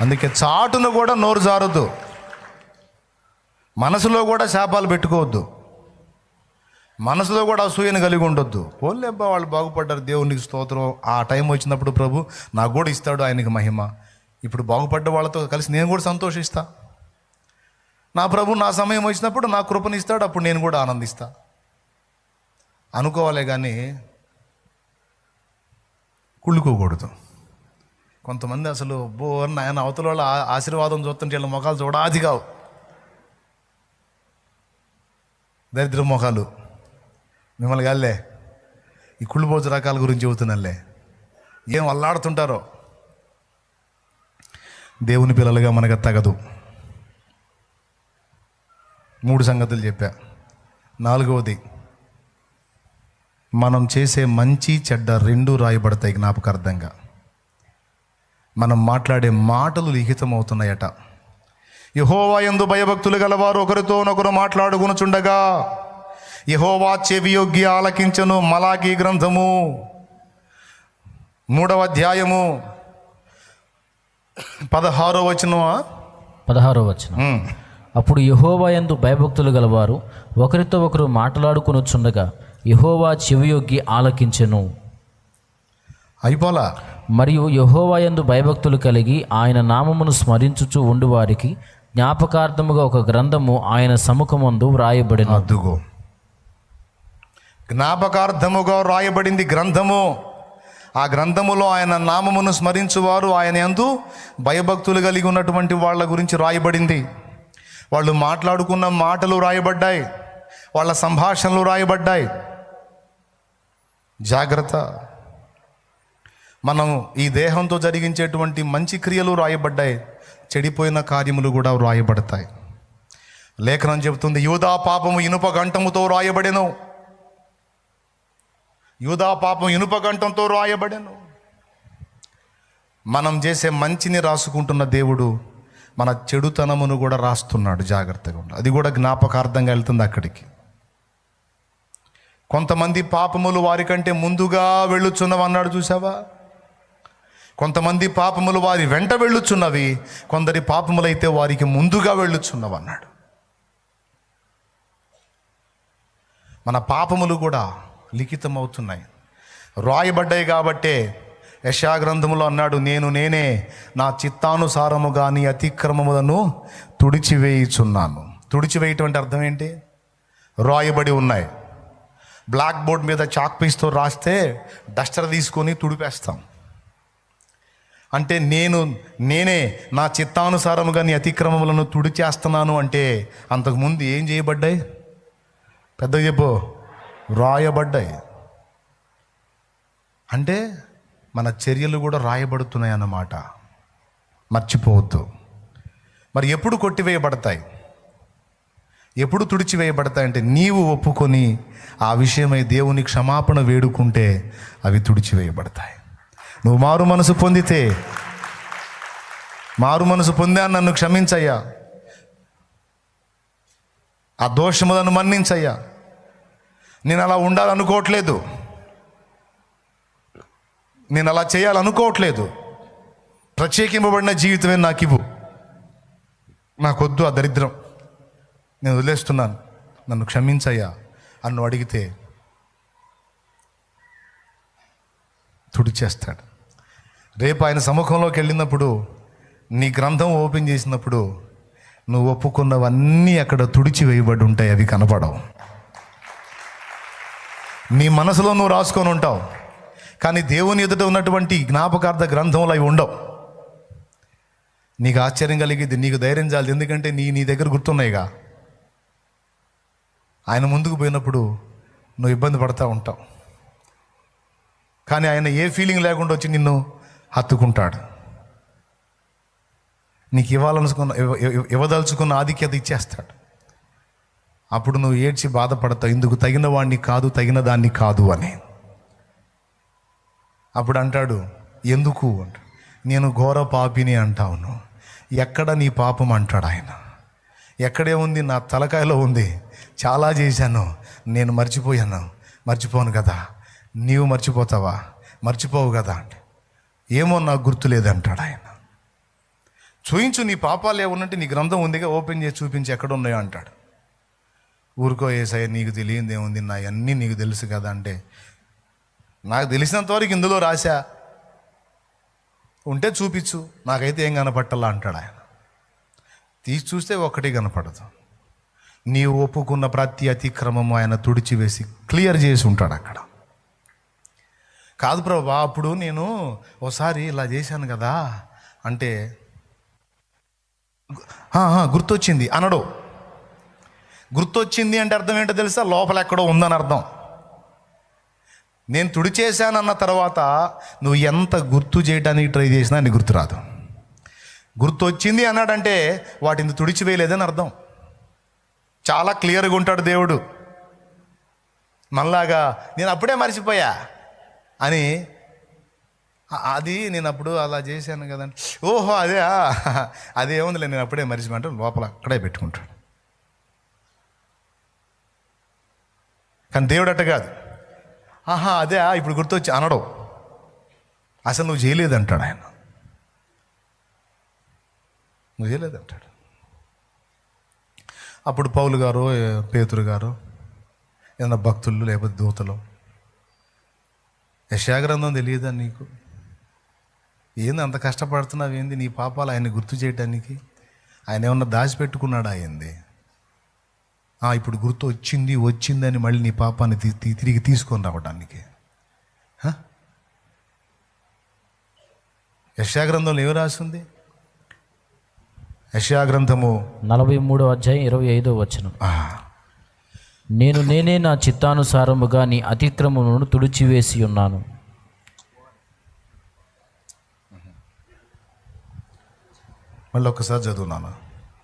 అందుకే చాటును కూడా నోరు జారొద్దు. మనసులో కూడా శాపాలు పెట్టుకోవద్దు. మనసులో కూడా అసూయను కలిగి ఉండొద్దు. పోలేబ్బా వాళ్ళు బాగుపడ్డారు. దేవునికి స్తోత్రం. ఆ టైం వచ్చినప్పుడు ప్రభు నాకు కూడా ఇస్తాడు ఆయనకి మహిమ. ఇప్పుడు బాగుపడ్డ వాళ్ళతో కలిసి నేను కూడా సంతోషిస్తా. నా ప్రభు నా సమయం వచ్చినప్పుడు నా కృపను ఇస్తాడు. అప్పుడు నేను కూడా ఆనందిస్తా. అనుకోవాలే కానీ కుళ్ళుకోకూడదు. కొంతమంది అసలు బో నాయన అవతల వాళ్ళ ఆశీర్వాదం చూస్తుంటే వీళ్ళ ముఖాలు చూడాది కావు. దరిద్ర ముఖాలు. మిమ్మల్ని కాదులే ఈ కుళ్ళుబోజు రకాల గురించి చెబుతున్నానులే. ఏం అల్లాడుతుంటారో. దేవుని పిల్లలుగా మనకు తగదు. మూడు సంగతులు చెప్పా. నాలుగవది మనం చేసే మంచి చెడ్డ రెండు రాయబడతాయి జ్ఞాపకార్థంగా. మనం మాట్లాడే మాటలు లిఖితం అవుతున్నాయట యహోవా ఎందు భయభక్తులు గలవారు ఒకరితోనొకరు మాట్లాడుకునుచుండగా యహోవా చెవియొగ్గి ఆలకించను మలాకి గ్రంథము మూడవ అధ్యాయము పదహారో వచనమా? పదహారో వచనం. అప్పుడు యహోవా యందు భయభక్తులు గలవారు ఒకరితో ఒకరు మాట్లాడుకొనుచుండగా యహోవా చెవియొగ్గి ఆలకించెను. అయిపోలా? మరియు యహోవాయందు భయభక్తులు కలిగి ఆయన నామమును స్మరించుచు ఉండువారికి జ్ఞాపకార్థముగా ఒక గ్రంథము ఆయన సముఖమందు వ్రాయబడిన. అద్దుగో జ్ఞాపకార్థముగా వ్రాయబడింది గ్రంథము. ఆ గ్రంథములో ఆయన నామమును స్మరించువారు ఆయన ఎందు భయభక్తులు కలిగి ఉన్నటువంటి వాళ్ళ గురించి రాయబడింది వాళ్ళు మాట్లాడుకున్న మాటలు రాయబడ్డాయి వాళ్ళ సంభాషణలు రాయబడ్డాయి జాగ్రత్త. మనం ఈ దేహంతో జరిగించేటువంటి మంచి క్రియలు రాయబడ్డాయి. చెడిపోయిన కార్యములు కూడా వ్రాయబడతాయి లేఖనం చెబుతుంది యూదా పాపము ఇనుప గంటముతో రాయబడెను. యూదా పాపం ఇనుప గంటంతో రాయబడెను. మనం చేసే మంచిని రాసుకుంటున్న దేవుడు మన చెడుతనమును కూడా రాస్తున్నాడు జాగ్రత్తగా ఉండాలి అది కూడా జ్ఞాపకార్థంగా వెళ్తుంది అక్కడికి. కొంతమంది పాపములు వారికంటే ముందుగా వెళ్ళుచున్నవన్నాడు చూసావా? కొంతమంది పాపములు వారి వెంట వెళ్ళుచున్నవి కొందరి పాపములైతే వారికి ముందుగా వెళ్ళుచున్నవి అన్నాడు మన పాపములు కూడా లిఖితమవుతున్నాయి. రాయబడ్డాయి కాబట్టే యశాగ్రంథములో అన్నాడు నేను నేనే నా చిత్తానుసారముగా నీ అతిక్రమములను తుడిచివేయుచున్నాను. తుడిచివేయటం అంటే అర్థం ఏంటి? రాయబడి ఉన్నాయి. బ్లాక్ బోర్డ్ మీద చాక్ పీస్తో రాస్తే డస్టర్ తీసుకొని తుడిపేస్తాం. అంటే నేను నేనే నా చిత్తానుసారముగా నీ అతిక్రమములను తుడిచేస్తున్నాను అంటే అంతకుముందు ఏం చేయబడ్డాయి? పెద్ద చెప్పు. రాయబడ్డాయి. అంటే మన చర్యలు కూడా రాయబడుతున్నాయి అన్నమాట. మర్చిపోవద్దు. మరి ఎప్పుడు కొట్టివేయబడతాయి? ఎప్పుడు తుడిచివేయబడతాయి అంటే నీవు ఒప్పుకొని ఆ విషయమై దేవుని క్షమాపణ వేడుకుంటే అవి తుడిచివేయబడతాయి. నువ్వు మారు మనసు పొందితే మారు మనసు పొందాను నన్ను క్షమించయ్యా. ఆ దోషములను మన్నించయ్యా. నేను అలా ఉండాలనుకోవట్లేదు. నేను అలా చేయాలనుకోవట్లేదు. ప్రత్యేకింపబడిన జీవితమే నాకు ఇవ్వు నాకొద్దు ఆ దరిద్రం. నేను వదిలేస్తున్నాను. నన్ను క్షమించయ్యా అన్ను అడిగితే తుడిచేస్తాడు. రేపు ఆయన సముఖంలోకి వెళ్ళినప్పుడు నీ గ్రంథం ఓపెన్ చేసినప్పుడు నువ్వు ఒప్పుకున్నవన్నీ అక్కడ తుడిచి వేయబడి ఉంటాయి అవి కనపడవు. నీ మనసులో నువ్వు రాసుకొని ఉంటావు. కానీ దేవుని ఎదుట ఉన్నటువంటి జ్ఞాపకార్థ గ్రంథంలో అవి ఉండవు. నీకు ఆశ్చర్యం కలిగిద్ది నీకు ధైర్యం చాలదు. ఎందుకంటే నీ నీ దగ్గర గుర్తున్నాయిగా. ఆయన ముందుకు పోయినప్పుడు నువ్వు ఇబ్బంది పడతా ఉంటావు. కానీ ఆయన ఏ ఫీలింగ్ లేకుండా వచ్చి నిన్ను హత్తుకుంటాడు. నీకు ఇవ్వాలనుకున్న ఇవ్వదలుచుకున్న ఆధిక్యత ఇచ్చేస్తాడు. అప్పుడు నువ్వు ఏడ్చి బాధపడతావు ఇందుకు తగిన వాడిని కాదు తగిన దాన్ని కాదు అని. అప్పుడు అంటాడు ఎందుకు? అంట నేను ఘోర పాపిని అంటావును. ఎక్కడ నీ పాపం? అంటాడు ఆయన. ఎక్కడే ఉంది? నా తలకాయలో ఉంది. చాలా చేశాను. నేను మర్చిపోయాను. మర్చిపోను కదా. నీవు మర్చిపోతావా? మర్చిపోవు కదా అంటే. ఏమో నాకు గుర్తు లేదంటాడు ఆయన. చూయించు నీ పాపాలు ఏమన్నట్టు నీ గ్రంథం ఉందిగా ఓపెన్ చేసి చూపించి ఎక్కడ ఉన్నాయో అంటాడు. ఊరుకో ఏసయ్య నీకు తెలియంది ఏముంది? నా అన్నీ నీకు తెలుసు కదా అంటే నాకు తెలిసినంత వరకు ఇందులో రాశా? ఉంటే చూపించు నాకైతే ఏం కనపట్టాలా అంటాడు ఆయన. తీసి చూస్తే ఒక్కటి కనపడదు. నీవు ఒప్పుకున్న ప్రతి అతిక్రమము ఆయన తుడిచివేసి క్లియర్ చేసి ఉంటాడు అక్కడ. కాదు ప్రభా అప్పుడు నేను ఒకసారి ఇలా చేశాను కదా అంటే గుర్తొచ్చింది. అనడు. గుర్తొచ్చింది అంటే అర్థం ఏంటో తెలుసా? లోపల ఎక్కడో ఉందని అర్థం. నేను తుడిచేశానన్న తర్వాత నువ్వు ఎంత గుర్తు చేయడానికి ట్రై చేసినా నీకు గుర్తురాదు. గుర్తొచ్చింది అన్నాడంటే వాటిని తుడిచివేయలేదని అర్థం. చాలా క్లియర్గా ఉంటాడు దేవుడు. మనలాగా నేను అప్పుడే మర్చిపోయా. అని అది నేను అప్పుడు అలా చేశాను కదండి. ఓహో అదే ఆ, అదే ఏముందిలే నేను అప్పుడే మర్చిపోయాను. లోపల అక్కడే పెట్టుకుంటాడు. కానీ దేవుడు అట్ట కాదు. ఆహా అదే ఇప్పుడు గుర్తొచ్చి అనడం. అసలు నువ్వు చేయలేదంటాడు ఆయన. నువ్వు చేయలేదంటాడు. అప్పుడు పౌలు గారు పేతురు గారు ఏదైనా భక్తులు లేకపోతే దూతలు యశాగ్రంథం తెలియదా నీకు? ఏంది అంత కష్టపడుతున్నావు ఏంది? నీ పాపాలు ఆయన గుర్తు చేయడానికి ఆయన ఏమన్నా దాచిపెట్టుకున్నాడా ఏంది? ఇప్పుడు గుర్తు వచ్చింది వచ్చిందని మళ్ళీ నీ పాపాన్ని తిరిగి తీసుకొని రావడానికి? యశాగ్రంథంలో ఏమి రాసింది? యశాగ్రంథము నలభై మూడో అధ్యాయం ఇరవై ఐదో వచనం. ఆ, నేను నేనే నా చిత్తానుసారముగా నీ అతిక్రమమును తుడిచివేసి ఉన్నాను. మళ్ళీ ఒక్కసారి చదువునాను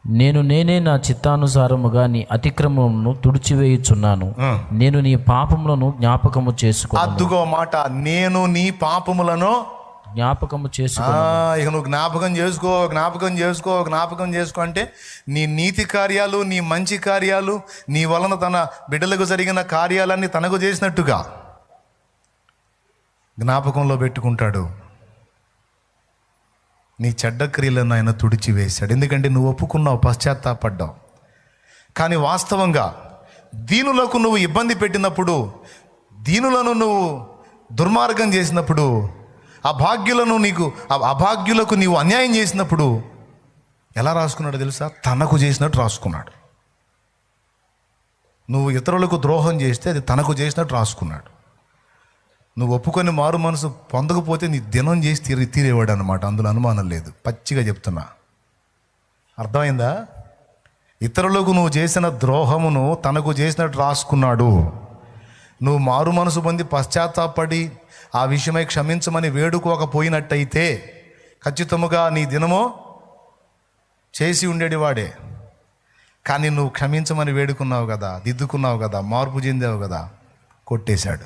నేను నేనే నా చిత్తానుసారముగా నీ అతిక్రమమును తుడిచివేయుచున్నాను. నేను నీ పాపములను జ్ఞాపకము చేసుకో మాట నేను నీ పాపములను జ్ఞాపకము చేసుకో ఇక నువ్వు జ్ఞాపకం చేసుకో జ్ఞాపకం చేసుకో జ్ఞాపకం చేసుకో అంటే నీ నీతి కార్యాలు నీ మంచి కార్యాలు నీ వలన తన బిడ్డలకు జరిగిన కార్యాలన్నీ తనకు చేసినట్టుగా జ్ఞాపకంలో పెట్టుకుంటాడు. నీ చెడ్డ క్రియలను ఆయన తుడిచివేశాడు. ఎందుకంటే నువ్వు ఒప్పుకున్నావు పశ్చాత్తాపడ్డావు. కానీ వాస్తవంగా దీనులకు నువ్వు ఇబ్బంది పెట్టినప్పుడు దీనులను నువ్వు దుర్మార్గం చేసినప్పుడు అభాగ్యులను నీకు అభాగ్యులకు నీవు అన్యాయం చేసినప్పుడు ఎలా రాసుకున్నాడు తెలుసా? తనకు చేసినట్టు రాసుకున్నాడు. నువ్వు ఇతరులకు ద్రోహం చేస్తే అది తనకు చేసినట్టు రాసుకున్నాడు. నువ్వు ఒప్పుకొని మారు మనసు పొందకపోతే నీ దినం చేసి తీరి తీరేవాడు అనమాట అందులో అనుమానం లేదు. పచ్చిగా చెప్తున్నా. అర్థమైందా? ఇతరులకు నువ్వు చేసిన ద్రోహమును తనకు చేసినట్టు రాసుకున్నాడు. నువ్వు మారు మనసు పొంది పశ్చాత్తాపడి ఆ విషయమై క్షమించమని వేడుకోకపోయినట్టయితే ఖచ్చితముగా నీ దినము చేసి ఉండేటివాడే కానీ నువ్వు క్షమించమని వేడుకున్నావు కదా దిద్దుకున్నావు కదా మార్పు చెందావు కదా కొట్టేశాడు.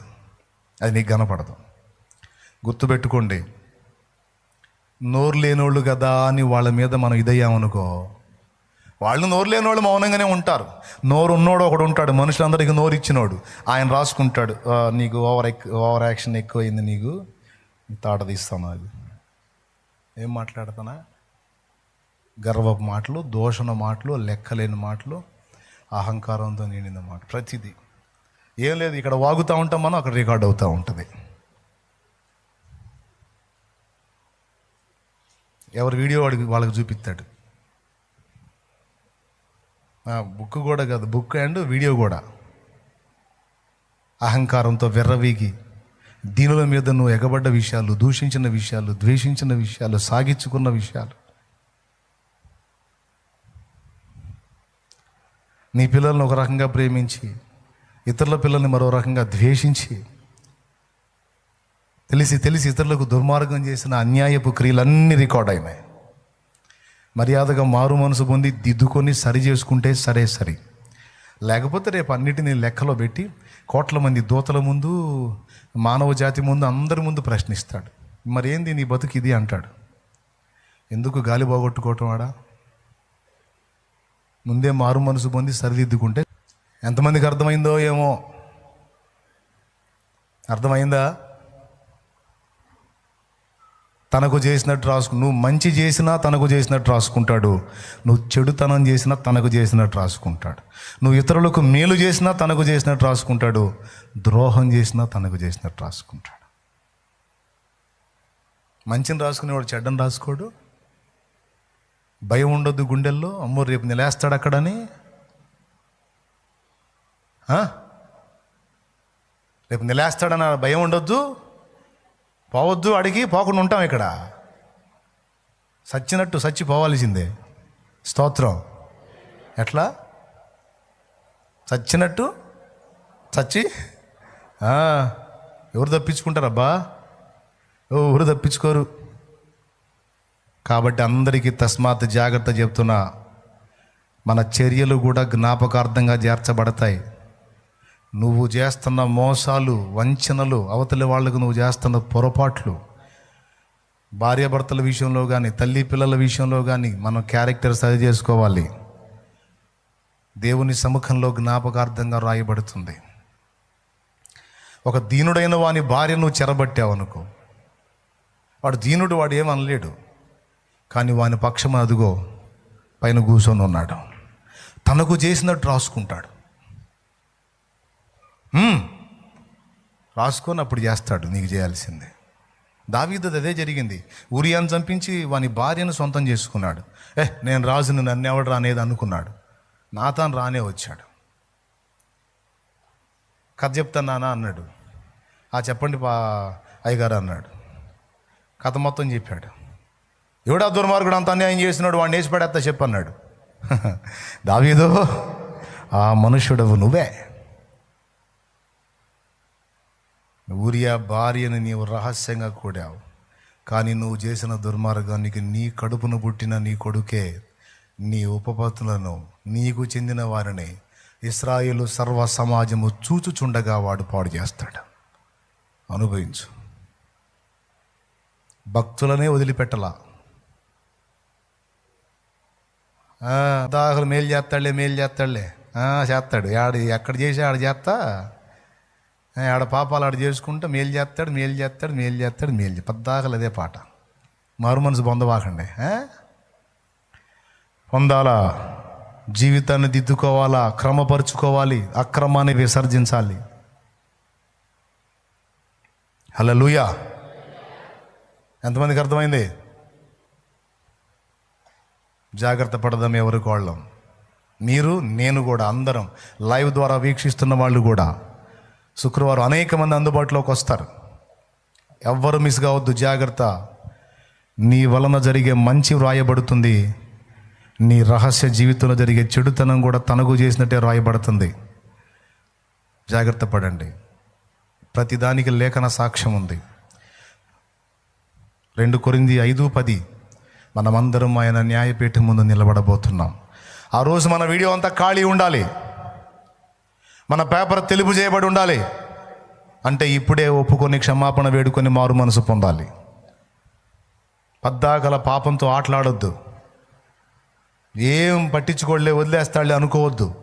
అది నీకు కనపడదు. గుర్తుపెట్టుకోండి. నోరు లేనోళ్ళు కదా అని వాళ్ళ మీద మనం ఇదయ్యామనుకో వాళ్ళు నోరు లేని వాళ్ళు మౌనంగానే ఉంటారు. నోరు ఉన్నోడు ఒకడు ఉంటాడు మనుషులందరికీ నోరు ఇచ్చినోడు ఆయన రాసుకుంటాడు నీకు ఓవర్ ఎక్ ఓవర్ యాక్షన్ ఎక్కువైంది నీకు తాట తీస్తాను అది. ఏం మాట్లాడతానా? గర్వపు మాటలు దోషణ మాటలు లెక్కలేని మాటలు అహంకారంతో నిండిన మాట ప్రతిదీ. ఏం లేదు ఇక్కడ వాగుతూ ఉంటాం మనం అక్కడ రికార్డ్ అవుతూ ఉంటుంది. ఎవరి వీడియో వాడికి వాళ్ళకి చూపిస్తాడు. బుక్ కూడా కాదు బుక్ అండ్ వీడియో కూడా. అహంకారంతో వెర్రవీగి దీనుల మీద నువ్వు ఎగబడ్డ విషయాలు దూషించిన విషయాలు ద్వేషించిన విషయాలు సాగించుకున్న విషయాలు. నీ పిల్లల్ని ఒక రకంగా ప్రేమించి ఇతరుల పిల్లల్ని మరో రకంగా ద్వేషించి తెలిసి తెలిసి ఇతరులకు దుర్మార్గం చేసిన అన్యాయపు క్రియలన్నీ రికార్డ్ అయినాయి. మర్యాదగా మారు మనసు పొంది దిద్దుకొని సరి చేసుకుంటే సరే సరి. లేకపోతే రేపు అన్నిటినీ లెక్కలో పెట్టి కోట్ల మంది దూతల ముందు మానవ జాతి ముందు అందరి ముందు ప్రశ్నిస్తాడు. మరేంది నీ బతుకు ఇది అంటాడు. ఎందుకు గాలి పోగొట్టుకోవటం వాడా ముందే మారు మనసు పొంది సరిదిద్దుకుంటే ఎంతమందికి అర్థమైందో ఏమో. అర్థమైందా? తనకు చేసినట్టు రాసుకు నువ్వు మంచి చేసినా తనకు చేసినట్టు రాసుకుంటాడు. నువ్వు చెడుతనం చేసినా తనకు చేసినట్టు రాసుకుంటాడు. నువ్వు ఇతరులకు మేలు చేసినా తనకు చేసినట్టు రాసుకుంటాడు. ద్రోహం చేసినా తనకు చేసినట్టు రాసుకుంటాడు. మంచిని రాసుకునేవాడు చెడ్డని రాసుకోడు. భయం ఉండొద్దు గుండెల్లో. అమ్మో రేపు నిలేస్తాడు అక్కడని. రేపు నిలేస్తాడని భయం ఉండొద్దు. పోవద్దు అడిగి పోకుండా ఉంటాం ఇక్కడ. సచ్చినట్టు సచ్చి పోవాల్సిందే. స్తోత్రం. ఎట్లా? చచ్చినట్టు చచ్చి ఎవరు తప్పించుకుంటారబ్బా? ఎవరు తప్పించుకోరు? కాబట్టి అందరికీ తస్మాత్ జాగ్రత్త చెప్తున్నా. మన చర్యలు కూడా జ్ఞాపకార్థంగా చేర్చబడతాయి. నువ్వు చేస్తున్న మోసాలు వంచనలు అవతలి వాళ్ళకు నువ్వు చేస్తున్న పొరపాట్లు భార్యాభర్తల విషయంలో కానీ తల్లి పిల్లల విషయంలో కానీ మనం క్యారెక్టర్ సరి చేసుకోవాలి. దేవుని సముఖంలో జ్ఞాపకార్థంగా రాయబడుతుంది. ఒక దీనుడైన వాని భార్య నువ్వు చెరబట్టావు అనుకో. వాడు దీనుడు వాడు ఏమనలేడు. కానీ వాని పక్షం అదుగో పైన కూర్చొని ఉన్నాడు తనకు చేసినట్టు రాసుకుంటాడు. రాసుకొని అప్పుడు చేస్తాడు నీకు చేయాల్సిందే. దావీదు అదే జరిగింది. ఉరియాను చంపించి వాని భార్యను సొంతం చేసుకున్నాడు. ఏ నేను రాజును నన్ను ఎవడు రానేది అనుకున్నాడు. నాతాను రానే వచ్చాడు. కథ చెప్తానా అన్నాడు. ఆ చెప్పండి పా అయ్యగారు అన్నాడు. కథ మొత్తం చెప్పాడు. ఎవడా దుర్మార్గుడు అంత అన్యాయం చేసినాడు వాడిని వేసి పడేస్తా చెప్పన్నాడు. దావీదో ఆ మనుషుడవు నువ్వే. ఊరియా భార్యని నీవు రహస్యంగా కూడావు. కానీ నువ్వు చేసిన దుర్మార్గానికి నీ కడుపును పుట్టిన నీ కొడుకే నీ ఉపపత్తులను నీకు చెందిన వారిని ఇస్రాయిలు సర్వ సమాజము చూచుచుండగా వాడు పాడు చేస్తాడు. అనుభవించు. భక్తులనే వదిలిపెట్టలా. దాఖలు దాహలు మేలు చేస్తాడులే మేలు చేస్తాడులే. చేస్తాడు. ఆడు ఎక్కడ చేసి ఆడ చేస్తా? ఆడ పాపాలు ఆడ చేసుకుంటే మేలు చేస్తాడు మేలు చేస్తాడు మేలు చేస్తాడు మేలు పద్దాకలు అదే పాట. మారు మనసు పొందవాకండి పొందాలా? జీవితాన్ని దిద్దుకోవాలా? క్రమపరుచుకోవాలి? అక్రమాన్ని విసర్జించాలి? హలో లూయా ఎంతమందికి అర్థమైంది? జాగ్రత్త పడదాం ఎవరికి వాళ్ళం మీరు నేను కూడా అందరం లైవ్ ద్వారా వీక్షిస్తున్న వాళ్ళు కూడా. శుక్రవారం అనేక మంది అందుబాటులోకి వస్తారు. ఎవ్వరు మిస్ కావద్దు జాగ్రత్త. నీ వలన జరిగే మంచి వ్రాయబడుతుంది. నీ రహస్య జీవితంలో జరిగే చెడుతనం కూడా తనకు చేసినట్టే వ్రాయబడుతుంది. జాగ్రత్త పడండి. ప్రతిదానికి లేఖన సాక్ష్యం ఉంది. రెండు కొరింది ఐదు పది. మనమందరం ఆయన న్యాయపీఠం ముందు నిలబడబోతున్నాం. ఆ రోజు మన వీడియో అంతా ఖాళీ ఉండాలి. మన పేపర్ తెలుపు చేయబడి ఉండాలి. అంటే ఇప్పుడే ఒప్పుకొని క్షమాపణ వేడుకొని మారు మనసు పొందాలి. పద్దాకల పాపంతో ఆటలాడొద్దు. ఏం పట్టించుకోలే వదిలేస్తాడులే అనుకోవద్దు.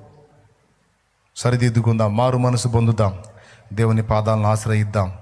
సరిదిద్దుకుందాం మారు మనసు పొందుదాం. దేవుని పాదాలను ఆశ్రయిద్దాం.